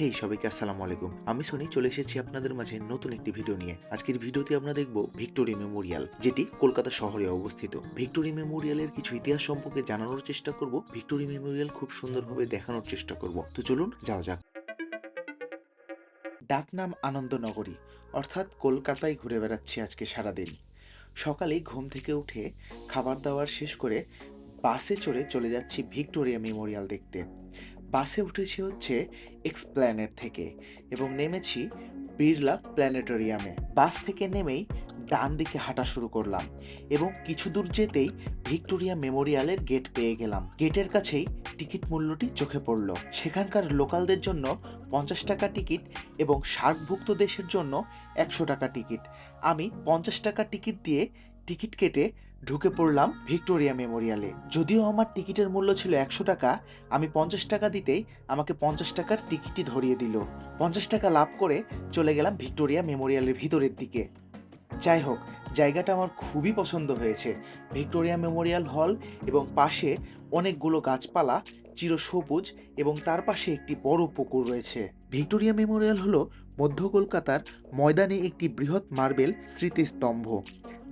হেই সবাইকে আসসালামু আলাইকুম। আমি শুনি চলে এসেছি আপনাদের মাঝে নতুন একটি ভিডিও নিয়ে। আজকের ভিডিওতে আমরা দেখব ভিক্টোরিয়া মেমোরিয়াল, যেটি কলকাতা শহরে অবস্থিত। ভিক্টোরিয়া মেমোরিয়ালের কিছু ইতিহাস সম্পর্কে জানানোর চেষ্টা করব। ভিক্টোরিয়া মেমোরিয়াল খুব সুন্দরভাবে দেখানোর চেষ্টা করব। তো চলুন, যাওয়া যাক। ডাকনাম আনন্দনগরী, অর্থাৎ কলকাতায় ঘুরে বেড়াচ্ছি আজকে সারাদিন। সকালেই ঘুম থেকে উঠে খাবার দাবার শেষ করে বাসে চড়ে চলে যাচ্ছি ভিক্টোরিয়া মেমোরিয়াল দেখতে। বাসে উঠেছি হচ্ছে এক্সপ্ল্যানেট থেকে এবং নেমেছি বিড়লা প্ল্যানেটোরিয়ামে বাস থেকে নেমেই ডান দিকে হাঁটা শুরু করলাম এবং কিছু দূর যেতেই ভিক্টোরিয়া মেমোরিয়ালের গেট পেয়ে গেলাম। গেটের কাছেই টিকিট মূল্যটি চোখে পড়ল। সেখানকার লোকালদের জন্য পঞ্চাশ টাকা টিকিট এবং সার্কভুক্ত দেশের জন্য একশো টাকা টিকিট। আমি পঞ্চাশ টাকা টিকিট দিয়ে টিকিট কেটে ঢুকে পড়লাম ভিক্টোরিয়া মেমোরিয়ালে। যদিও আমার টিকিটের মূল্য ছিল একশো টাকা, আমি পঞ্চাশ টাকা দিতেই আমাকে পঞ্চাশ টাকার টিকিটই ধরিয়ে দিল। পঞ্চাশ টাকা লাভ করে চলে গেলাম ভিক্টোরিয়া মেমোরিয়ালের ভিতরের দিকে। যাই হোক, জায়গাটা আমার খুবই পছন্দ হয়েছে। ভিক্টোরিয়া মেমোরিয়াল হল এবং পাশে অনেকগুলো গাছপালা, চিরসবুজ এবং তার পাশে একটি বড় পুকুর রয়েছে। ভিক্টোরিয়া মেমোরিয়াল হলো মধ্য কলকাতার ময়দানে একটি বৃহৎ মার্বেল স্মৃতিস্তম্ভ।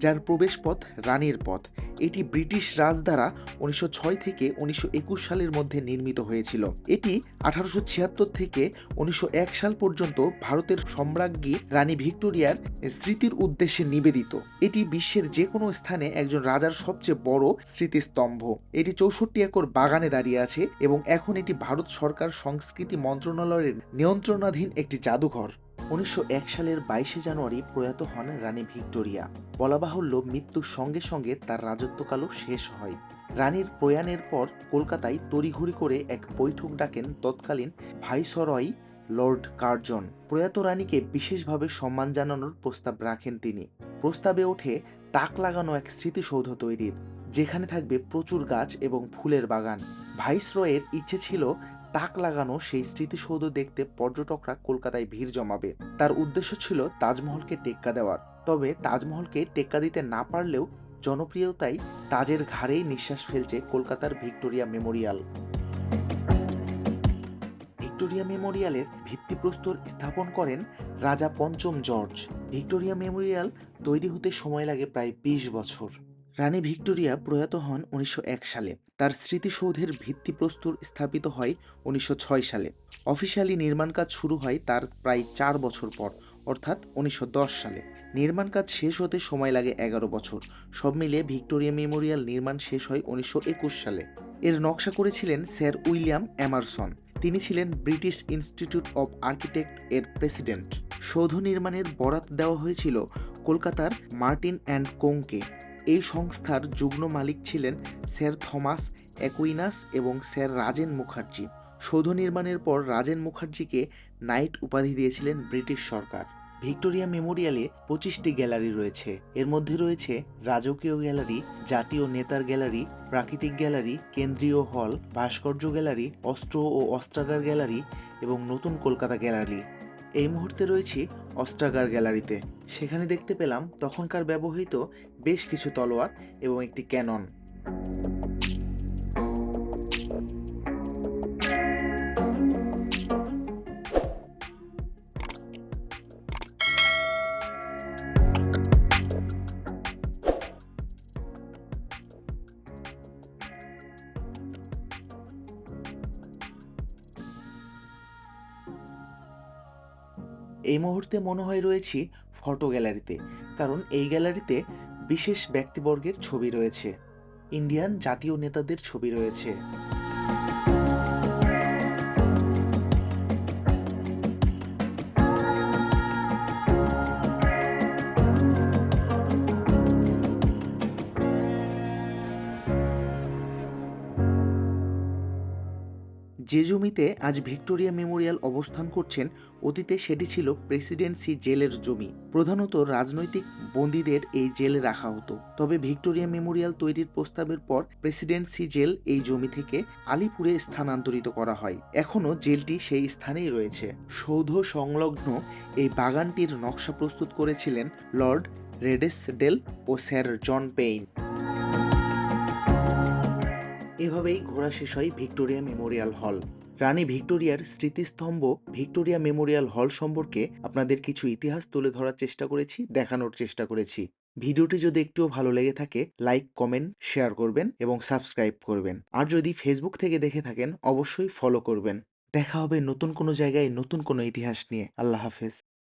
যার প্রবেশপথ রানীর পথ। এটি ব্রিটিশ রাজ দ্বারা উনিশশো ছয় থেকে উনিশশো একুশ সালের মধ্যে নির্মিত হয়েছিল। এটি আঠারোশো ছিয়াত্তর থেকে উনিশশো এক সাল পর্যন্ত ভারতের সম্রাজ্ঞী রানী ভিক্টোরিয়ার স্মৃতির উদ্দেশ্যে নিবেদিত। এটি বিশ্বের যে কোনো স্থানে একজন রাজার সবচেয়ে বড় স্মৃতিস্তম্ভ। এটি চৌষট্টি একর বাগানে দাঁড়িয়ে আছে এবং এখন এটি ভারত সরকার সংস্কৃতি মন্ত্রণালয়ের নিয়ন্ত্রণাধীন একটি জাদুঘর। উনিশশো এক সালের বাইশে জানুয়ারি প্রয়াত হন রানী ভিক্টোরিয়া। বলা বাহুল্য মৃত্যুর সঙ্গে সঙ্গে তার রাজত্বকালও শেষ হয়। রানীর প্রয়াণের পর কলকাতায় তড়িঘড়ি করে এক বৈঠক ডাকেন তৎকালীন ভাইসরয় লর্ড কার্জন। প্রয়াত রানীকে বিশেষভাবে সম্মান জানানোর প্রস্তাব রাখেন তিনি। প্রস্তাবে ওঠে তাক লাগানো এক স্মৃতিসৌধ তৈরির, যেখানে থাকবে প্রচুর গাছ এবং ফুলের বাগান। ভাইসরয়ের ইচ্ছে ছিল তাক লাগানো সেই স্মৃতিসৌধ দেখতে পর্যটকরা কলকাতায় ভিড় জমাবে। তার উদ্দেশ্য ছিল তাজমহলকে টেক্কা দেওয়ার। তবে তাজমহলকে টেক্কা দিতে না পারলেও জনপ্রিয়তায় তাজের ঘাড়েই নিঃশ্বাস ফেলছে কলকাতার ভিক্টোরিয়া মেমোরিয়াল। ভিক্টোরিয়া মেমোরিয়ালের ভিত্তিপ্রস্তর স্থাপন করেন রাজা পঞ্চম জর্জ। ভিক্টোরিয়া মেমোরিয়াল তৈরি হতে সময় লাগে প্রায় বিশ বছর। রানী ভিক্টোরিয়া প্রয়াত হন উনিশশো এক সালে। তার স্মৃতিসৌধের ভিত্তিপ্রস্তর স্থাপিত হয় উনিশশো ছয় সালে। অফিসিয়ালি নির্মাণ কাজ শুরু হয় তার প্রায় চার বছর পর, অর্থাৎ উনিশশো দশ সালে। নির্মাণ কাজ শেষ হতে সময় লাগে এগারো বছর। সব মিলিয়ে ভিক্টোরিয়া মেমোরিয়াল নির্মাণ শেষ হয় উনিশশো একুশ সালে। এর নকশা করেছিলেন স্যার উইলিয়াম এমারসন। তিনি ছিলেন ব্রিটিশ ইনস্টিটিউট অব আর্কিটেক্ট এর প্রেসিডেন্ট। সৌধ নির্মাণের বরাত দেওয়া হয়েছিল কলকাতার মার্টিন অ্যান্ড কোংকে। এই সংস্থার যুগ্ম মালিক ছিলেন স্যার থমাস অ্যাকুইনাস এবং স্যার রাজেন মুখার্জি। সৌধ নির্মাণের পর রাজেন মুখার্জিকে নাইট উপাধি দিয়েছিলেন ব্রিটিশ সরকার। ভিক্টোরিয়া মেমোরিয়ালে পঁচিশটি গ্যালারি রয়েছে। এর মধ্যে রয়েছে রাজকীয় গ্যালারি, জাতীয় নেতার গ্যালারি, প্রাকৃতিক গ্যালারি, কেন্দ্রীয় হল, ভাস্কর্য গ্যালারি, অস্ত্র ও অস্ত্রাগার গ্যালারি এবং নতুন কলকাতা গ্যালারি। এই মুহূর্তে রয়েছি অস্ত্রাগার গ্যালারিতে। সেখানে দেখতে পেলাম তখনকার ব্যবহৃত বেশ কিছু তলোয়ার এবং একটি ক্যানন। এই মুহূর্তে মনে হয় রয়েছি ফটো গ্যালারিতে কারণ এই গ্যালারিতে বিশেষ ব্যক্তিবর্গের ছবি রয়েছে। ইন্ডিয়ান জাতীয় নেতাদের ছবি রয়েছে। যে জমিতে আজ ভিক্টোরিয়া মেমোরিয়াল অবস্থান করছেন, অতীতে সেটি ছিল প্রেসিডেন্সি জেলের জমি। প্রধানত রাজনৈতিক বন্দীদের এই জেলে রাখা হতো। তবে ভিক্টোরিয়া মেমোরিয়াল তৈরির প্রস্তাবের পর প্রেসিডেন্সি জেল এই জমি থেকে আলিপুরে স্থানান্তরিত করা হয়। এখনও জেলটি সেই স্থানেই রয়েছে। সৌধ সংলগ্ন এই বাগানটির নকশা প্রস্তুত করেছিলেন লর্ড রেডেসডেল ও স্যার জন পেইন। এভাবেই ঘোরা শেষ হয় ভিক্টোরিয়া মেমোরিয়াল হল। রানী ভিক্টোরিয়ার স্মৃতিস্তম্ভ ভিক্টোরিয়া মেমোরিয়াল হল সম্পর্কে আপনাদের কিছু ইতিহাস তুলে ধরার চেষ্টা করেছি, দেখানোর চেষ্টা করেছি। ভিডিওটি যদি একটুও ভালো লেগে থাকে, লাইক, কমেন্ট, শেয়ার করবেন এবং সাবস্ক্রাইব করবেন। আর যদি ফেসবুক থেকে দেখে থাকেন, অবশ্যই ফলো করবেন। দেখা হবে নতুন কোনো জায়গায় নতুন কোনো ইতিহাস নিয়ে। আল্লাহ হাফেজ।